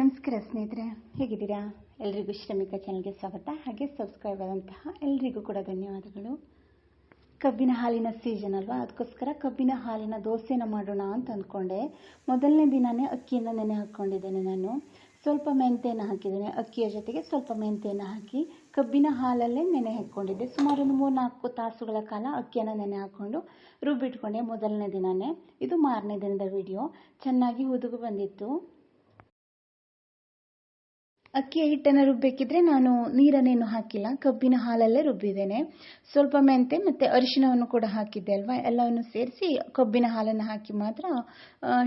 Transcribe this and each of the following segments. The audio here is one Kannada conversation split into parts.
ನಮಸ್ಕಾರ ಸ್ನೇಹಿತರೆ, ಹೇಗಿದ್ದೀರಾ? ಎಲ್ರಿಗೂ ಶ್ರಮಿಕ ಚಾನಲ್ಗೆ ಸ್ವಾಗತ. ಹಾಗೆ ಸಬ್ಸ್ಕ್ರೈಬ್ ಆದಂತಹ ಎಲ್ರಿಗೂ ಕೂಡ ಧನ್ಯವಾದಗಳು. ಕಬ್ಬಿನ ಹಾಲಿನ ಸೀಸನ್ ಅಲ್ವಾ? ಅದಕ್ಕೋಸ್ಕರ ಕಬ್ಬಿನ ಹಾಲಿನ ದೋಸೆನ ಮಾಡೋಣ ಅಂತ ಅಂದ್ಕೊಂಡೆ ಮೊದಲನೇ ದಿನವೇ ಅಕ್ಕಿಯನ್ನು ನೆನೆ ಹಾಕ್ಕೊಂಡಿದ್ದೇನೆ ನಾನು. ಸ್ವಲ್ಪ ಮೆಂತೆಯನ್ನು ಹಾಕಿದ್ದೇನೆ. ಅಕ್ಕಿಯ ಜೊತೆಗೆ ಸ್ವಲ್ಪ ಮೆಂತೆಯನ್ನು ಹಾಕಿ ಕಬ್ಬಿನ ಹಾಲಲ್ಲೇ ನೆನೆ ಹಾಕ್ಕೊಂಡಿದ್ದೆ. ಸುಮಾರು ಒಂದು ಮೂರು ನಾಲ್ಕು ತಾಸುಗಳ ಕಾಲ ಅಕ್ಕಿಯನ್ನು ನೆನೆ ಹಾಕ್ಕೊಂಡು ರುಬ್ಬಿಟ್ಕೊಂಡೆ ಮೊದಲನೇ ದಿನವೇ ಇದು ಮಾರನೇ ದಿನದ ವಿಡಿಯೋ ಚೆನ್ನಾಗಿ ಹುದುಗು ಬಂದಿತ್ತು. ಅಕ್ಕಿಯ ಹಿಟ್ಟನ್ನು ರುಬ್ಬೇಕಿದ್ರೆ ನಾನು ನೀರನ್ನೇನು ಹಾಕಿಲ್ಲ, ಕಬ್ಬಿನ ಹಾಲಲ್ಲೇ ರುಬ್ಬಿದ್ದೇನೆ. ಸ್ವಲ್ಪ ಮೆಂತೆ ಮತ್ತು ಅರಿಶಿಣವನ್ನು ಕೂಡ ಹಾಕಿದ್ದೆ ಅಲ್ವಾ? ಎಲ್ಲವನ್ನು ಸೇರಿಸಿ ಕಬ್ಬಿನ ಹಾಲನ್ನು ಹಾಕಿ ಮಾತ್ರ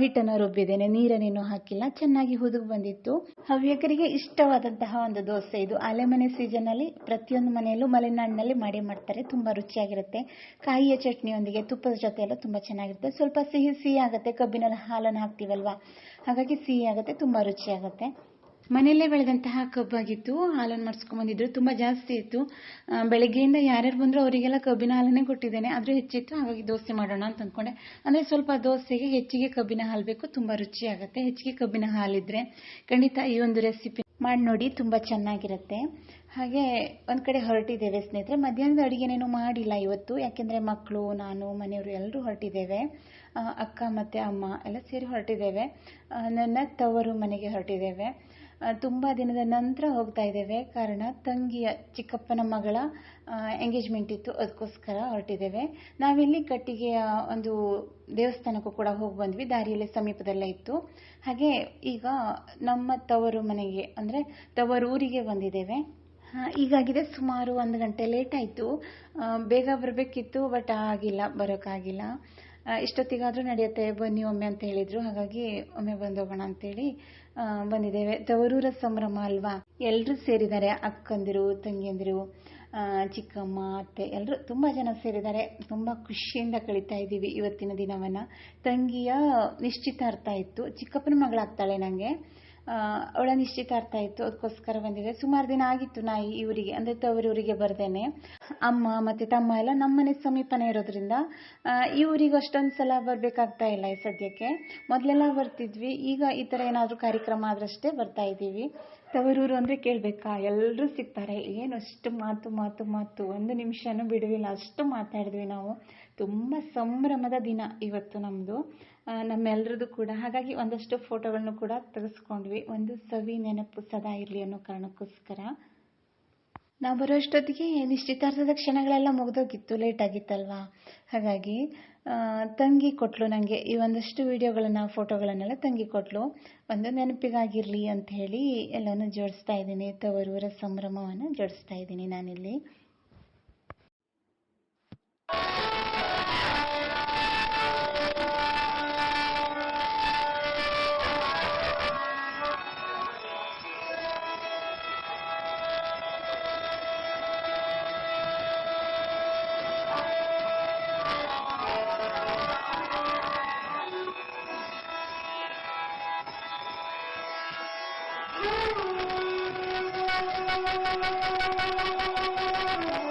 ಹಿಟ್ಟನ್ನು ರುಬ್ಬಿದ್ದೇನೆ. ನೀರನ್ನೇನು ಹಾಕಿಲ್ಲ, ಚೆನ್ನಾಗಿ ಹುದುಗು ಬಂದಿತ್ತು. ಹವ್ಯಕರಿಗೆ ಇಷ್ಟವಾದಂತಹ ಒಂದು ದೋಸೆ ಇದು. ಆಲೆಮನೆ ಸೀಸನಲ್ಲಿ ಪ್ರತಿಯೊಂದು ಮನೆಯಲ್ಲೂ ಮಲೆನಾಡಿನಲ್ಲಿ ಮಾಡಿ ಮಾಡ್ತಾರೆ. ತುಂಬ ರುಚಿಯಾಗಿರುತ್ತೆ. ಕಾಯಿಯ ಚಟ್ನಿಯೊಂದಿಗೆ ತುಪ್ಪದ ಜೊತೆ ಎಲ್ಲ ತುಂಬ ಚೆನ್ನಾಗಿರುತ್ತೆ. ಸ್ವಲ್ಪ ಸಿಹಿ ಸಿಹಿ ಆಗುತ್ತೆ. ಕಬ್ಬಿನ ಹಾಲನ್ನು ಹಾಕ್ತೀವಲ್ವಾ? ಹಾಗಾಗಿ ಸಿಹಿ ಆಗುತ್ತೆ, ತುಂಬ ರುಚಿಯಾಗುತ್ತೆ. ಮನೆಯಲ್ಲೇ ಬೆಳೆದಂತಹ ಕಬ್ಬಾಗಿತ್ತು, ಹಾಲನ್ನು ಮಾಡಿಸ್ಕೊಂಬಂದಿದ್ರು ತುಂಬ ಜಾಸ್ತಿ ಇತ್ತು. ಬೆಳಗ್ಗೆಯಿಂದ ಯಾರ್ಯಾರು ಬಂದರೂ ಅವರಿಗೆಲ್ಲ ಕಬ್ಬಿನ ಹಾಲನ್ನೇ ಕೊಟ್ಟಿದ್ದೇನೆ. ಆದರೂ ಹೆಚ್ಚಿತ್ತು. ಹಾಗಾಗಿ ದೋಸೆ ಮಾಡೋಣ ಅಂತ ಅಂದ್ಕೊಂಡೆ ಅಂದರೆ ಸ್ವಲ್ಪ ದೋಸೆಗೆ ಹೆಚ್ಚಿಗೆ ಕಬ್ಬಿನ ಹಾಲು ಬೇಕು. ತುಂಬ ರುಚಿಯಾಗುತ್ತೆ. ಹೆಚ್ಚಿಗೆ ಕಬ್ಬಿನ ಹಾಲಿದ್ರೆ ಖಂಡಿತ ಈ ಒಂದು ರೆಸಿಪಿ ಮಾಡಿ ನೋಡಿ ತುಂಬ ಚೆನ್ನಾಗಿರುತ್ತೆ. ಹಾಗೆ ಒಂದು ಕಡೆ ಹೊರಟಿದ್ದೇವೆ ಸ್ನೇಹಿತರೆ. ಮಧ್ಯಾಹ್ನದ ಅಡುಗೆನೇನು ಮಾಡಿಲ್ಲ ಇವತ್ತು. ಯಾಕೆಂದರೆ ಮಕ್ಕಳು ನಾನು, ಮನೆಯವರು ಎಲ್ಲರೂ ಹೊರಟಿದ್ದೇವೆ. ಅಕ್ಕ ಮತ್ತು ಅಮ್ಮ ಎಲ್ಲ ಸೇರಿ ಹೊರಟಿದ್ದೇವೆ. ನನ್ನ ತವರು ಮನೆಗೆ ಹೊರಟಿದ್ದೇವೆ. ತುಂಬ ದಿನದ ನಂತರ ಹೋಗ್ತಾ ಇದ್ದೇವೆ. ಕಾರಣ ತಂಗಿಯ ಚಿಕ್ಕಪ್ಪನ ಮಗಳ ಎಂಗೇಜ್ಮೆಂಟ್ ಇತ್ತು. ಅದಕ್ಕೋಸ್ಕರ ಹೊರಟಿದ್ದೇವೆ. ನಾವಿಲ್ಲಿ ಕಟ್ಟಿಗೆಯ ಒಂದು ದೇವಸ್ಥಾನಕ್ಕೂ ಕೂಡ ಹೋಗಿ ಬಂದ್ವಿ. ದಾರಿಯಲ್ಲೇ ಸಮೀಪದಲ್ಲೇ ಇತ್ತು. ಹಾಗೆ ಈಗ ನಮ್ಮ ತವರು ಮನೆಗೆ, ಅಂದರೆ ತವರೂರಿಗೆ ಬಂದಿದ್ದೇವೆ. ಈಗಾಗಿದೆ ಸುಮಾರು ಒಂದು ಗಂಟೆ ಲೇಟ್ ಆಯಿತು. ಬೇಗ ಬರಬೇಕಿತ್ತು ಬಟ್ ಆಗಿಲ್ಲ, ಬರೋಕ್ಕಾಗಿಲ್ಲ. ಇಷ್ಟೊತ್ತಿಗಾದರೂ ನಡೆಯುತ್ತೆ ಬನ್ನಿ ಒಮ್ಮೆ ಅಂತ ಹೇಳಿದರು. ಹಾಗಾಗಿ ಒಮ್ಮೆ ಬಂದೋಗೋಣ ಅಂತೇಳಿ ಆ, ಬಂದಿದ್ದೇವೆ. ತವರೂರ ಸಂಭ್ರಮ ಅಲ್ವಾ? ಎಲ್ಲರೂ ಸೇರಿದ್ದಾರೆ ಅಕ್ಕಂದಿರು ತಂಗಿಯಂದಿರು ಚಿಕ್ಕಮ್ಮ ಅತ್ತೆ ಎಲ್ಲರೂ ತುಂಬ ಜನ ಸೇರಿದ್ದಾರೆ. ತುಂಬ ಖುಷಿಯಿಂದ ಕಳೀತಾ ಇದ್ದೀವಿ ಇವತ್ತಿನ ದಿನವನ್ನು. ತಂಗಿಯ ನಿಶ್ಚಿತಾರ್ಥ ಇತ್ತು. ಚಿಕ್ಕಪ್ಪನ ಮಗಳಾಗ್ತಾಳೆ ನನಗೆ ಅವಳ ನಿಶ್ಚಿತಾರ್ಥ ಇತ್ತು ಅದಕ್ಕೋಸ್ಕರ ಬಂದಿದೆ. ಸುಮಾರು ದಿನ ಆಗಿತ್ತು ನಾಯಿ ಇವರಿಗೆ ಅಂದ್ರೆ ತವರೂರಿಗೆ ಬರ್ದೇನೆ. ಅಮ್ಮ ಮತ್ತು ತಮ್ಮ ಎಲ್ಲ ನಮ್ಮನೆ ಸಮೀಪನೇ ಇರೋದ್ರಿಂದ ಇವರಿಗೆ ಅಷ್ಟೊಂದು ಸಲ ಬರಬೇಕಾಗ್ತಾ ಇಲ್ಲ ಈ ಸದ್ಯಕ್ಕೆ. ಮೊದಲೆಲ್ಲ ಬರ್ತಿದ್ವಿ. ಈಗ ಈ ಥರ ಏನಾದರೂ ಕಾರ್ಯಕ್ರಮ ಆದ್ರಷ್ಟೇ ಬರ್ತಾ ಇದ್ದೀವಿ. ತವರೂರು ಅಂದರೆ ಕೇಳಬೇಕಾ? ಎಲ್ಲರೂ ಸಿಗ್ತಾರೆ. ಏನು ಅಷ್ಟು ಮಾತು ಮಾತು ಮಾತು. ಒಂದು ನಿಮಿಷನೂ ಬಿಡುವಿಲ್ಲ. ಅಷ್ಟು ಮಾತಾಡಿದ್ವಿ ನಾವು. ತುಂಬ ಸಂಭ್ರಮದ ದಿನ ಇವತ್ತು ನಮ್ಮದು ನಮ್ಮೆಲ್ಲರದ್ದು ಕೂಡ. ಹಾಗಾಗಿ ಒಂದಷ್ಟು ಫೋಟೋಗಳನ್ನು ಕೂಡ ತೆಗೆಸ್ಕೊಂಡ್ವಿ. ಒಂದು ಸವಿ ನೆನಪು ಸದಾ ಇರಲಿ ಅನ್ನೋ ಕಾರಣಕ್ಕೋಸ್ಕರ. ನಾವು ಬರೋ ಅಷ್ಟೊತ್ತಿಗೆ ನಿಶ್ಚಿತಾರ್ಥದ ಕ್ಷಣಗಳೆಲ್ಲ ಮುಗ್ದೋಗಿತ್ತು. ಲೇಟ್ ಆಗಿತ್ತಲ್ವಾ? ಹಾಗಾಗಿ ತಂಗಿ ಕೊಟ್ಲು ನನಗೆ ಈ ಒಂದಷ್ಟು ವಿಡಿಯೋಗಳನ್ನು, ಫೋಟೋಗಳನ್ನೆಲ್ಲ ತಂಗಿ ಕೊಟ್ಲು. ಒಂದು ನೆನಪಿಗಾಗಿರಲಿ ಅಂತ ಹೇಳಿ ಎಲ್ಲನೂ ಜೋಡಿಸ್ತಾ ಇದ್ದೀನಿ. ತವರೂರ ಸಂಭ್ರಮವನ್ನು ಜೋಡಿಸ್ತಾ ಇದ್ದೀನಿ ನಾನಿಲ್ಲಿ. Thank you.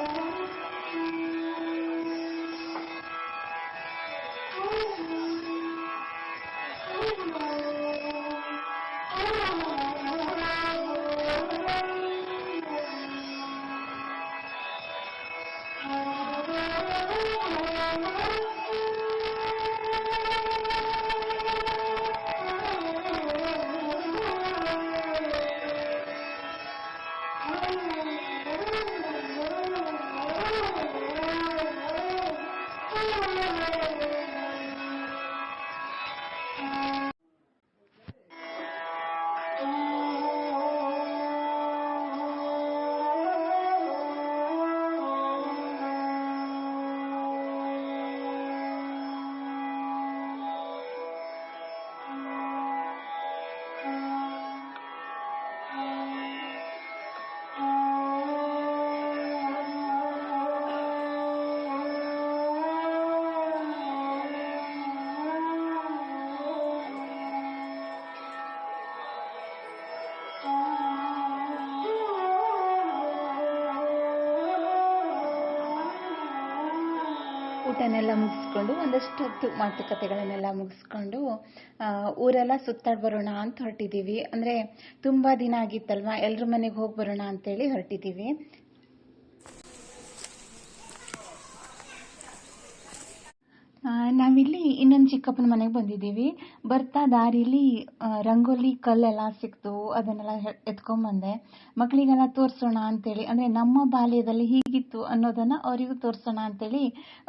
ಊಟನೆಲ್ಲ ಮುಗಿಸ್ಕೊಂಡು ಒಂದಷ್ಟು ಹೊತ್ತು ಮಾತುಕತೆಗಳನ್ನೆಲ್ಲ ಮುಗಿಸ್ಕೊಂಡು ಊರೆಲ್ಲ ಸುತ್ತಾಡಿ ಬರೋಣ ಅಂತ ಹೊರಟಿದ್ದೀವಿ. ಅಂದರೆ ತುಂಬ ದಿನ ಆಗಿತ್ತಲ್ವಾ? ಎಲ್ಲರ ಮನೆಗೆ ಹೋಗಿ ಬರೋಣ ಅಂತೇಳಿ ಹೊರಟಿದ್ದೀವಿ. ನಾವಿಲ್ಲಿ ಇನ್ನೊಂದು ಚಿಕ್ಕಪ್ಪನ ಮನೆಗೆ ಬಂದಿದ್ದೀವಿ. ಬರ್ತಾ ದಾರಿಲಿ ರಂಗೋಲಿ ಕಲ್ಲೆಲ್ಲ ಸಿಕ್ತು, ಅದನ್ನೆಲ್ಲ ಎತ್ಕೊಂಬಂದೆ ಮಕ್ಕಳಿಗೆಲ್ಲ ತೋರಿಸೋಣ ಅಂತೇಳಿ, ಅಂದರೆ ನಮ್ಮ ಬಾಲ್ಯದಲ್ಲಿ ಹೀಗಿತ್ತು ಅನ್ನೋದನ್ನು ಅವರಿಗೂ ತೋರಿಸೋಣ ಅಂತೇಳಿ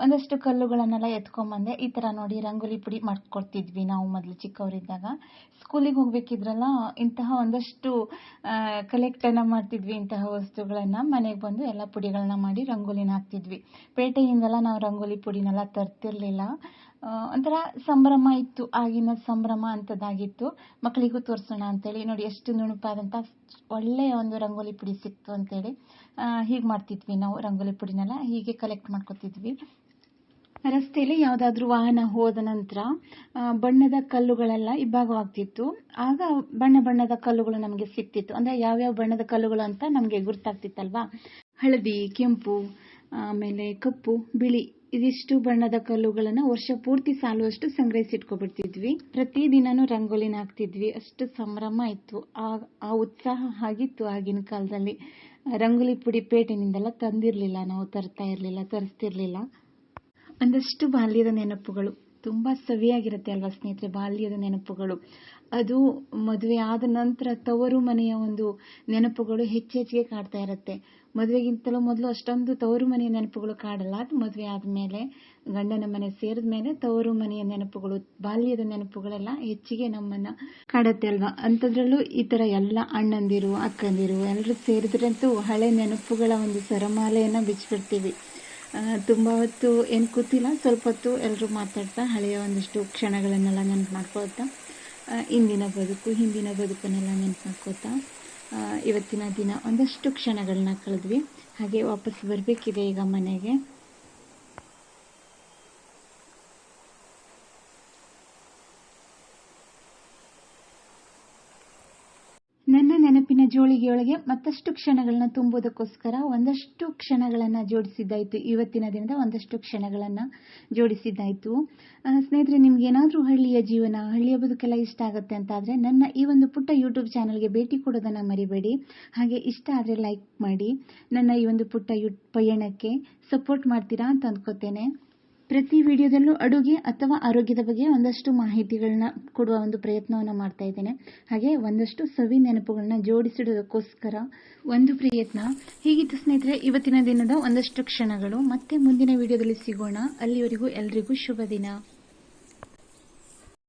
ಒಂದಷ್ಟು ಕಲ್ಲುಗಳನ್ನೆಲ್ಲ ಎತ್ಕೊಂಬಂದೆ ಈ ಥರ ನೋಡಿ ರಂಗೋಲಿ ಪುಡಿ ಮಾಡ್ಕೊಡ್ತಿದ್ವಿ ನಾವು ಮೊದಲು ಚಿಕ್ಕವರಿದ್ದಾಗ. ಸ್ಕೂಲಿಗೆ ಹೋಗ್ಬೇಕಿದ್ರಲ್ಲ, ಇಂತಹ ಒಂದಷ್ಟು ಕಲೆಕ್ಟನ್ನು ಮಾಡ್ತಿದ್ವಿ, ಇಂತಹ ವಸ್ತುಗಳನ್ನು. ಮನೆಗೆ ಬಂದು ಎಲ್ಲ ಪುಡಿಗಳನ್ನ ಮಾಡಿ ರಂಗೋಲಿನ ಹಾಕ್ತಿದ್ವಿ. ಪೇಟೆಯಿಂದೆಲ್ಲ ನಾವು ರಂಗೋಲಿ ಪುಡಿನೆಲ್ಲ ತರ್ತಿರ್ಲಿಲ್ಲ. ಒಂಥರ ಸಂಭ್ರಮ ಇತ್ತು, ಆಗಿನ ಸಂಭ್ರಮ ಅಂತದಾಗಿತ್ತು. ಮಕ್ಕಳಿಗೂ ತೋರಿಸೋಣ ಅಂತೇಳಿ, ನೋಡಿ ಎಷ್ಟು ನುಣುಪಾದಂಥ ಒಳ್ಳೆಯ ಒಂದು ರಂಗೋಲಿ ಪುಡಿ ಸಿಕ್ತು ಅಂತೇಳಿ. ಹೀಗೆ ಮಾಡ್ತಿದ್ವಿ ನಾವು, ರಂಗೋಲಿ ಪುಡಿನೆಲ್ಲ ಹೀಗೆ ಕಲೆಕ್ಟ್ ಮಾಡ್ಕೊತಿದ್ವಿ. ರಸ್ತೆಯಲ್ಲಿ ಯಾವುದಾದ್ರೂ ವಾಹನ ಹೋದ ನಂತರ ಬಣ್ಣದ ಕಲ್ಲುಗಳೆಲ್ಲ ಇಬ್ಬಾಗವಾಗ್ತಿತ್ತು ಆಗ ಬಣ್ಣ ಬಣ್ಣದ ಕಲ್ಲುಗಳು ನಮಗೆ ಸಿಕ್ತಿತ್ತು. ಅಂದರೆ ಯಾವ್ಯಾವ ಬಣ್ಣದ ಕಲ್ಲುಗಳು ಅಂತ ನಮಗೆ ಗುರ್ತಾಗ್ತಿತ್ತಲ್ವಾ? ಹಳದಿ, ಕೆಂಪು, ಆಮೇಲೆ ಕಪ್ಪು, ಬಿಳಿ. ಇದಿಷ್ಟು ಬಣ್ಣದ ಕಲ್ಲುಗಳನ್ನು ವರ್ಷ ಪೂರ್ತಿ ಸಾಲುವಷ್ಟು ಸಂಗ್ರಹಿಸಿಟ್ಕೊಬಿಡ್ತಿದ್ವಿ. ಪ್ರತಿದಿನನೂ ರಂಗೋಲಿನ ಹಾಕ್ತಿದ್ವಿ. ಅಷ್ಟು ಸಂಭ್ರಮ ಇತ್ತು. ಆ ಆ ಉತ್ಸಾಹ ಆಗಿತ್ತು ಆಗಿನ ಕಾಲದಲ್ಲಿ. ರಂಗೋಲಿ ಪುಡಿ ಪೇಟೆನಿಂದೆಲ್ಲ ತಂದಿರಲಿಲ್ಲ. ನಾವು ತರ್ತಾ ಇರಲಿಲ್ಲ, ತರಿಸ್ತಿರ್ಲಿಲ್ಲ. ಒಂದಷ್ಟು ಬಾಲ್ಯದ ನೆನಪುಗಳು. ತುಂಬ ಸವಿಯಾಗಿರುತ್ತೆ ಅಲ್ವಾ ಸ್ನೇಹಿತರೆ ಬಾಲ್ಯದ ನೆನಪುಗಳು. ಅದು ಮದುವೆ ಆದ ನಂತರ ತವರು ಮನೆಯ ಒಂದು ನೆನಪುಗಳು ಹೆಚ್ಚೆಚ್ಚಿಗೆ ಕಾಡ್ತಾ ಇರುತ್ತೆ. ಮದುವೆಗಿಂತಲೂ ಮೊದಲು ಅಷ್ಟೊಂದು ತವರು ಮನೆಯ ನೆನಪುಗಳು ಕಾಡಲ್ಲ. ಅದು ಮದುವೆ ಆದಮೇಲೆ ಗಂಡನ ಮನೆ ಸೇರಿದ ಮೇಲೆ ತವರು ಮನೆಯ ನೆನಪುಗಳು, ಬಾಲ್ಯದ ನೆನಪುಗಳೆಲ್ಲ ಹೆಚ್ಚಿಗೆ ನಮ್ಮನ್ನ ಕಾಡತ್ತೆ ಅಲ್ವಾ. ಅಂಥದ್ರಲ್ಲೂ ಈ ಥರ ಎಲ್ಲ ಅಣ್ಣಂದಿರು, ಅಕ್ಕಂದಿರು ಎಲ್ಲರೂ ಸೇರಿದ್ರಂತೂ ಹಳೆ ನೆನಪುಗಳ ಒಂದು ಸರಮಾಲೆಯನ್ನು ಬಿಚ್ಚಿಬಿಡ್ತೀವಿ ತುಂಬ ಹೊತ್ತು ಏನು ಕೂತಿಲ್ಲ, ಸ್ವಲ್ಪ ಹೊತ್ತು ಎಲ್ಲರೂ ಮಾತಾಡ್ತಾ ಹಳೆಯ ಒಂದಿಷ್ಟು ಕ್ಷಣಗಳನ್ನೆಲ್ಲ ನೆನಪು ಮಾಡ್ಕೊಳ್ತಾ ಇಂದಿನ ಬದುಕು, ಹಿಂದಿನ ಬದುಕನ್ನೆಲ್ಲ ನೆನಪು ಮಾಡ್ಕೊತಾ ಇವತ್ತಿನ ದಿನ ಒಂದಷ್ಟು ಕ್ಷಣಗಳನ್ನ ಕಳೆದ್ವಿ. ಹಾಗೆ ವಾಪಸ್ ಬರಬೇಕಿದೆ ಈಗ ಮನೆಗೆ ನನ್ನ ನೆನಪಿನ ಜೋಳಿಗೆಯೊಳಗೆ ಮತ್ತಷ್ಟು ಕ್ಷಣಗಳನ್ನ ತುಂಬುವುದಕ್ಕೋಸ್ಕರ ಒಂದಷ್ಟು ಕ್ಷಣಗಳನ್ನು ಜೋಡಿಸಿದ್ದಾಯಿತು. ಇವತ್ತಿನ ದಿನದ ಒಂದಷ್ಟು ಕ್ಷಣಗಳನ್ನು ಜೋಡಿಸಿದ್ದಾಯಿತು. ಸ್ನೇಹಿತರೆ, ನಿಮ್ಗೆ ಏನಾದರೂ ಹಳ್ಳಿಯ ಜೀವನ, ಹಳ್ಳಿಯ ಬದುಕೆಲ್ಲ ಇಷ್ಟ ಆಗುತ್ತೆ ಅಂತಾದರೆ ನನ್ನ ಈ ಒಂದು ಪುಟ್ಟ ಯೂಟ್ಯೂಬ್ ಚಾನಲ್ಗೆ ಭೇಟಿ ಕೊಡೋದನ್ನು ಮರಿಬೇಡಿ. ಹಾಗೆ ಇಷ್ಟ ಆದರೆ ಲೈಕ್ ಮಾಡಿ. ನನ್ನ ಈ ಒಂದು ಪುಟ್ಟ ಯು, ಪಯಣಕ್ಕೆ ಸಪೋರ್ಟ್ ಮಾಡ್ತೀರಾ ಅಂತ ಅಂದ್ಕೋತೇನೆ ಪ್ರತಿ ವಿಡಿಯೋದಲ್ಲೂ ಅಡುಗೆ ಅಥವಾ ಆರೋಗ್ಯದ ಬಗ್ಗೆ ಒಂದಷ್ಟು ಮಾಹಿತಿಗಳನ್ನ ಕೊಡುವ ಒಂದು ಪ್ರಯತ್ನವನ್ನು ಮಾಡ್ತಾ ಇದ್ದೇನೆ. ಹಾಗೆ ಒಂದಷ್ಟು ಸವಿ ನೆನಪುಗಳನ್ನ ಜೋಡಿಸಿಡೋದಕ್ಕೋಸ್ಕರ ಒಂದು ಪ್ರಯತ್ನ. ಹೀಗಿತ್ತು ಸ್ನೇಹಿತರೆ, ಇವತ್ತಿನ ದಿನದ ಒಂದಷ್ಟು ಕ್ಷಣಗಳು. ಮತ್ತೆ ಮುಂದಿನ ವಿಡಿಯೋದಲ್ಲಿ ಸಿಗೋಣ. ಅಲ್ಲಿವರೆಗೂ ಎಲ್ರಿಗೂ ಶುಭ ದಿನ